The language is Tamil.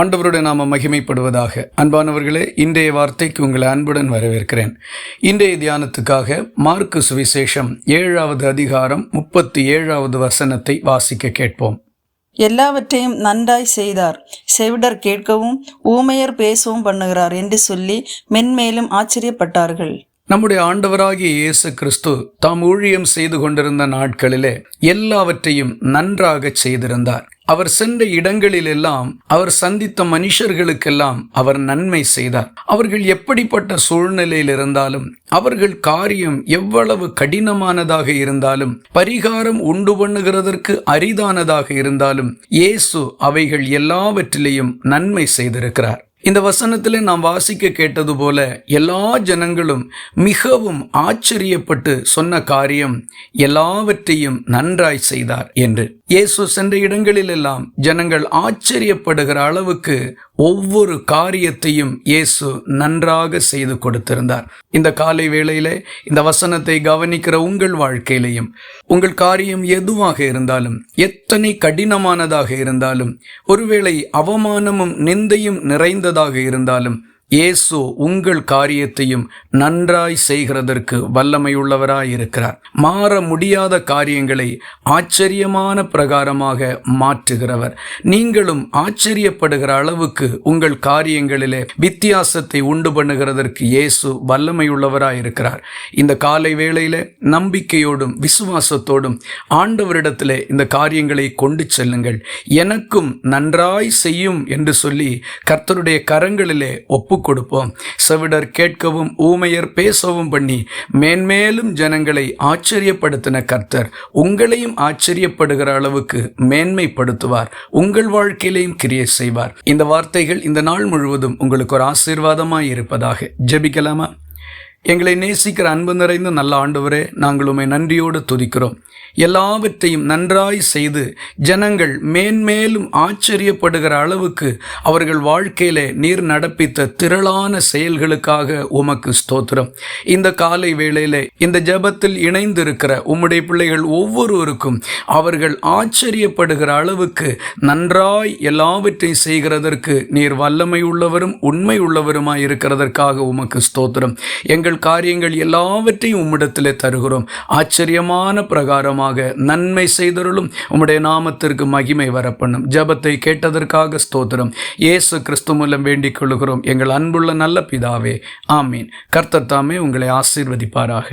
ஆண்டவருடைய நாம மகிமைப்படுவதாக. அன்பானவர்களே இன்றைய வார்த்தைக்கு உங்களை அன்புடன் வரவேற்கிறேன். இன்றைய தியானத்துக்காக மார்க்கு சுவிசேஷம் ஏழாவது அதிகாரம் முப்பத்தி ஏழாவது வசனத்தை வாசிக்க கேட்போம். எல்லாவற்றையும் நன்றாய் செய்தார். செவிடர் கேட்கவும் ஊமையர் பேசவும் பண்ணுகிறார் என்று சொல்லி மென்மேலும் ஆச்சரியப்பட்டார்கள். நம்முடைய ஆண்டவராகிய இயேசு கிறிஸ்து தாம் ஊழியம் செய்து கொண்டிருந்த நாட்களிலே எல்லாவற்றையும் நன்றாக செய்திருந்தார். அவர் சென்ற இடங்களிலெல்லாம் அவர் சந்தித்த மனுஷர்களுக்கெல்லாம் அவர் நன்மை செய்தார். அவர்கள் எப்படிப்பட்ட சூழ்நிலையில் இருந்தாலும் அவர்கள் காரியம் எவ்வளவு கடினமானதாக இருந்தாலும் பரிகாரம் உண்டு பண்ணுகிறதற்கு அரிதானதாக இருந்தாலும் இயேசு அவைகள் எல்லாவற்றிலேயும் நன்மை செய்திருக்கிறார். இந்த வசனத்திலே நாம் வாசிக்க கேட்டது போல எல்லா ஜனங்களும் மிகவும் ஆச்சரியப்பட்டு சொன்ன காரியம் எல்லாவற்றையும் நன்றாய் செய்தார் என்று. இயேசு சென்ற இடங்களிலெல்லாம் ஜனங்கள் ஆச்சரியப்படுகிற அளவுக்கு ஒவ்வொரு காரியத்தையும் இயேசு நன்றாக செய்து கொடுத்திருந்தார். இந்த காலை வேளையிலே இந்த வசனத்தை கவனிக்கிற உங்கள் வாழ்க்கையிலையும் உங்கள் காரியம் எதுவாக இருந்தாலும் எத்தனை கடினமானதாக இருந்தாலும் ஒருவேளை அவமானமும் நிந்தையும் நிறைந்த சிறந்ததாக இருந்தாலும் இயேசு உங்கள் காரியத்தையும் நன்றாய் செய்கிறதற்கு வல்லமையுள்ளவராயிருக்கிறார். மாற முடியாத காரியங்களை ஆச்சரியமான பிரகாரமாக மாற்றுகிறவர். நீங்களும் ஆச்சரியப்படுகிற அளவுக்கு உங்கள் காரியங்களிலே வித்தியாசத்தை உண்டு பண்ணுகிறதற்கு இயேசு வல்லமையுள்ளவராயிருக்கிறார். இந்த காலை வேளையில நம்பிக்கையோடும் விசுவாசத்தோடும் ஆண்டவரிடத்திலே இந்த காரியங்களை கொண்டு செல்லுங்கள். எனக்கும் நன்றாய் செய்யும் என்று சொல்லி கர்த்தருடைய கரங்களிலே ஒப்பு கொடுப்போம். செவிடர் கேட்கவும் ஊமையர் பேசவும் பண்ணி மேன்மேலும் ஜனங்களை ஆச்சரியப்படுத்தின கர்த்தர் உங்களையும் ஆச்சரியப்படுகிற அளவுக்கு மேன்மைப்படுத்துவார். உங்கள் வாழ்க்கையிலையும் கிரியை செய்வார். இந்த வார்த்தைகள் இந்த நாள் முழுவதும் உங்களுக்கு ஒரு ஆசீர்வாதமாய் இருப்பதாக ஜெபிக்கலாமா? எங்களை நேசிக்கிற அன்பு நிறைந்த நல்ல ஆண்டவரே நாங்கள் உண்மை நன்றியோடு துதிக்கிறோம். எல்லாவற்றையும் நன்றாய் செய்து ஜனங்கள் மேன்மேலும் ஆச்சரியப்படுகிற அளவுக்கு அவர்கள் வாழ்க்கையிலே நீர் நடப்பித்த திரளான செயல்களுக்காக உமக்கு ஸ்தோத்திரம். இந்த காலை வேளையிலே இந்த ஜபத்தில் இணைந்திருக்கிற உம்முடைய பிள்ளைகள் ஒவ்வொருவருக்கும் அவர்கள் ஆச்சரியப்படுகிற அளவுக்கு நன்றாய் எல்லாவற்றையும் செய்கிறதற்கு நீர் வல்லமை உள்ளவரும் உண்மை உள்ளவருமாய் இருக்கிறதற்காக உமக்கு ஸ்தோத்திரம். எங்கள் எங்கள் காரியங்கள் எல்லாவற்றையும் உம்மிடத்திலே தருகிறோம். ஆச்சரியமான பிரகாரமாக நன்மை செய்தருளும். உம்முடைய நாமத்திற்கு மகிமை வரப்பண்ணும். ஜபத்தை கேட்டதற்காக ஸ்தோத்திரம். இயேசு கிறிஸ்து மூலம் வேண்டிக் கொள்கிறோம். எங்கள் அன்புள்ள நல்ல பிதாவே ஆமீன். கர்த்தர் தாமே உங்களை ஆசீர்வதிப்பாராக.